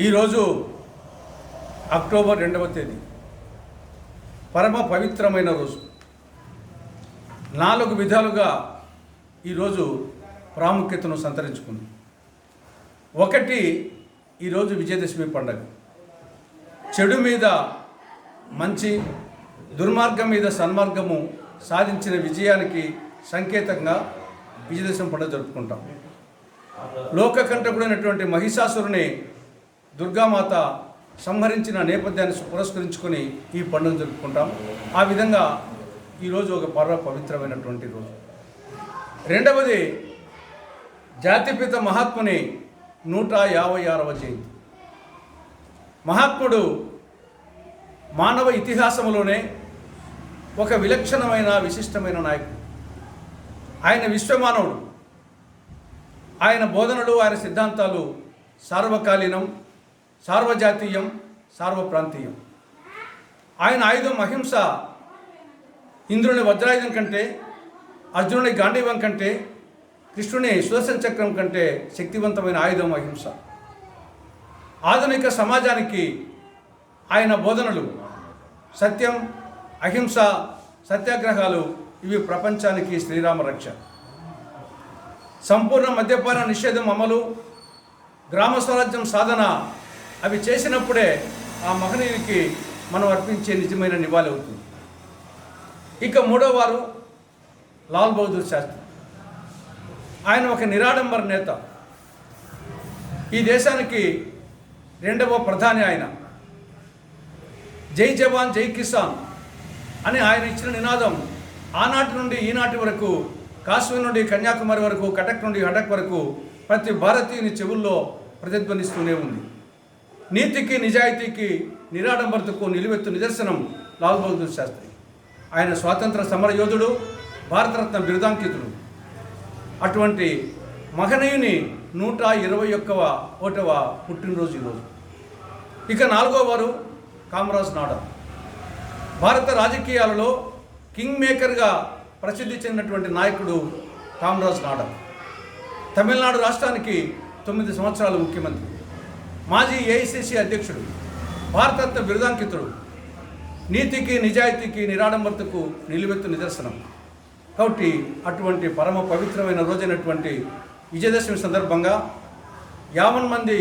ఈరోజు అక్టోబర్ రెండవ తేదీ. పరమ పవిత్రమైన రోజు. నాలుగు విధాలుగా ఈరోజు ప్రాముఖ్యతను సంతరించుకుంది ఒకటి ఈరోజు విజయదశమి పండగ. చెడు మీద మంచి దుర్మార్గం మీద సన్మార్గము సాధించిన విజయానికి సంకేతంగా విజయదశమి పండుగ జరుపుకుంటాం. లోకకంఠకుడైనటువంటి మహిషాసురుని దుర్గామాత సంహరించిన నేపథ్యాన్ని పురస్కరించుకొని ఈ పండుగ జరుపుకుంటాం. ఆ విధంగా ఈరోజు ఒక పర్వ పవిత్రమైనటువంటి రోజు. రెండవది జాతిపిత మహాత్ముని నూట యాభై ఆరవ జయంతి. మహాత్ముడు మానవ ఇతిహాసంలోనే ఒక విలక్షణమైన విశిష్టమైన నాయకుడు. ఆయన విశ్వమానవుడు. ఆయన బోధనలు ఆయన సిద్ధాంతాలు సార్వకాలీనం. సార్వజాతీయం సార్వప్రాంతీయం. ఆయన ఆయుధం అహింస ఇంద్రుని వజ్రాయుధం కంటే అర్జునుని గాంధీవం కంటే కృష్ణుని సుదర్శన చక్రం కంటే శక్తివంతమైన ఆయుధం అహింస. ఆధునిక సమాజానికి ఆయన బోధనలు సత్యం అహింస సత్యాగ్రహాలు ఇవి ప్రపంచానికి శ్రీరామ రక్ష. సంపూర్ణ మద్యపాన నిషేధం అమలు గ్రామ స్వరాజ్యం సాధన అవి చేసినప్పుడే ఆ మహనీయునికి మనం అర్పించే నిజమైన నివాళి అవుతుంది. ఇక మూడో వారు లాల్ బహదూర్ శాస్త్రి. ఆయన ఒక నిరాడంబర నేత. ఈ దేశానికి రెండవ ప్రధాని ఆయన. జై జవాన్ జై కిసాన్ అని ఆయన ఇచ్చిన నినాదం ఆనాటి నుండి ఈనాటి వరకు కాశ్మీర్ నుండి కన్యాకుమారి వరకు కటక్ నుండి హటక్ వరకు ప్రతి భారతీయుని చెవుల్లో ప్రతిధ్వనిస్తూనే ఉంది. నీతికి నిజాయితీకి నిరాడంబరతకు నిలువెత్తు నిదర్శనం లాల్ బహదూర్ శాస్త్రి. ఆయన స్వాతంత్ర సమర యోధుడు భారతరత్న బిరుదాంకితుడు. అటువంటి మహనీయుని నూట ఇరవై ఒక్కవ ఒకటవ పుట్టినరోజు ఈరోజు. ఇక నాలుగో వారు కామరాజ్ నాడా. భారత రాజకీయాలలో కింగ్ మేకర్గా ప్రసిద్ధి చెందినటువంటి నాయకుడు కామరాజ్ నాడా. తమిళనాడు రాష్ట్రానికి తొమ్మిది సంవత్సరాలు ముఖ్యమంత్రి. మాజీ ఏఐసిసి అధ్యక్షుడు భారతరత్న బిరుదాంకితుడు నీతికి నిజాయితీకి నిరాడంబరతకు నిలువెత్తు నిదర్శనం. కాబట్టి అటువంటి పరమ పవిత్రమైన రోజైనటువంటి విజయదశమి సందర్భంగా యావన్ మంది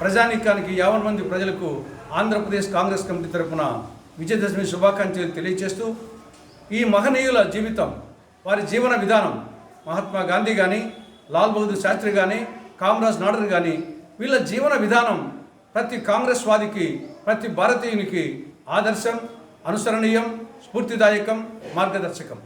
ప్రజానీకానికి యావన్ మంది ప్రజలకు ఆంధ్రప్రదేశ్ కాంగ్రెస్ కమిటీ తరపున విజయదశమి శుభాకాంక్షలు తెలియజేస్తూ ఈ మహనీయుల జీవితం వారి జీవన విధానం మహాత్మా గాంధీ కానీ లాల్ బహదూర్ శాస్త్రి కానీ కామరాజ్ నాడర్ కానీ వీళ్ళ జీవన విధానం ప్రతి కాంగ్రెస్ వాదికి ప్రతి భారతీయునికి ఆదర్శం అనుసరణీయం స్ఫూర్తిదాయకం మార్గదర్శకం.